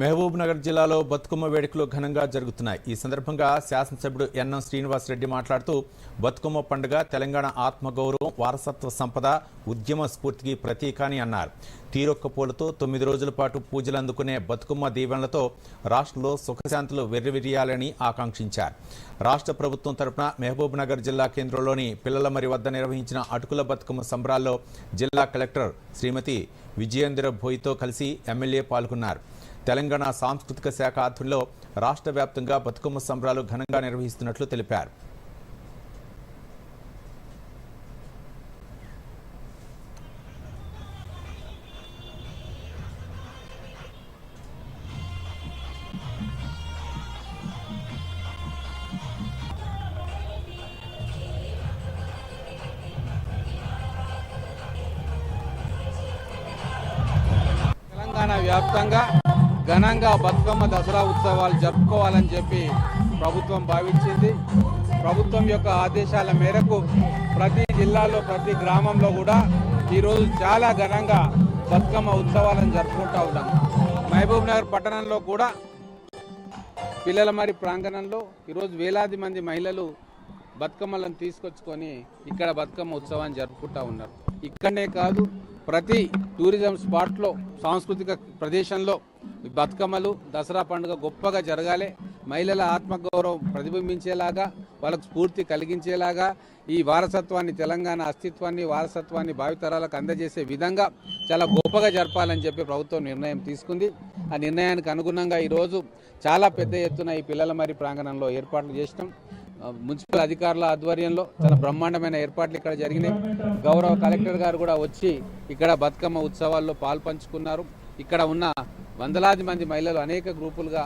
మహబూబ్ నగర్ జిల్లాలో బతుకమ్మ వేడుకలు ఘనంగా జరుగుతున్నాయి. ఈ సందర్భంగా శాసనసభ్యుడు ఎన్ఎం శ్రీనివాస్ రెడ్డి మాట్లాడుతూ బతుకమ్మ పండుగ తెలంగాణ ఆత్మగౌరవం వారసత్వ సంపద ఉద్యమ స్ఫూర్తికి ప్రతీక అని అన్నారు. తీరొక్క పూలతో తొమ్మిది రోజుల పాటు పూజలు అందుకునే బతుకమ్మ దీవెనలతో రాష్ట్రంలో సుఖశాంతులు వెర్రివిరియాలని ఆకాంక్షించారు. రాష్ట్ర ప్రభుత్వం తరఫున మహబూబ్ నగర్ జిల్లా కేంద్రంలోని పిల్లల మరి వద్ద నిర్వహించిన అటుకుల బతుకమ్మ సంబరాల్లో జిల్లా కలెక్టర్ శ్రీమతి విజయేంద్ర భోయితో కలిసి ఎమ్మెల్యే పాల్గొన్నారు. తెలంగాణ సాంస్కృతిక శాఖ ఆధ్వర్యంలో రాష్ట్ర వ్యాప్తంగా బతుకమ్మ సంబరాలు ఘనంగా నిర్వహిస్తున్నట్లు తెలిపారు. తెలంగాణ వ్యాప్తంగా ఘనంగా బతుకమ్మ దసరా ఉత్సవాలు జరుపుకోవాలని చెప్పి ప్రభుత్వం భావించింది. ప్రభుత్వం యొక్క ఆదేశాల మేరకు ప్రతి జిల్లాలో ప్రతి గ్రామంలో కూడా ఈరోజు చాలా ఘనంగా బతుకమ్మ ఉత్సవాలను జరుపుకుంటూ ఉన్నాం. మహబూబ్ నగర్ పట్టణంలో కూడా పిల్లల మరి ప్రాంగణంలో ఈరోజు వేలాది మంది మహిళలు బతుకమ్మలను తీసుకొచ్చుకొని ఇక్కడ బతుకమ్మ ఉత్సవాన్ని జరుపుకుంటా ఉన్నారు. ఇక్కడనే కాదు ప్రతి టూరిజం స్పాట్లో సాంస్కృతిక ప్రదేశంలో ఈ బతుకమ్మలు దసరా పండుగ గొప్పగా జరగాలి. మహిళల ఆత్మగౌరవం ప్రతిబింబించేలాగా వాళ్ళకు స్ఫూర్తి కలిగించేలాగా ఈ వారసత్వాన్ని తెలంగాణ అస్తిత్వాన్ని వారసత్వాన్ని భావితరాలకు అందజేసే విధంగా చాలా గొప్పగా జరపాలని చెప్పి ప్రభుత్వం నిర్ణయం తీసుకుంది. ఆ నిర్ణయానికి అనుగుణంగా ఈరోజు చాలా పెద్ద ఎత్తున ఈ పిల్లల మరి ప్రాంగణంలో ఏర్పాట్లు చేసినాం. మున్సిపల్ అధికారుల ఆధ్వర్యంలో చాలా బ్రహ్మాండమైన ఏర్పాట్లు ఇక్కడ జరిగినాయి. గౌరవ కలెక్టర్ గారు కూడా వచ్చి ఇక్కడ బతుకమ్మ ఉత్సవాల్లో పాల్పంచుకున్నారు ఇక్కడ ఉన్న వందలాది మంది మహిళలు అనేక గ్రూపులుగా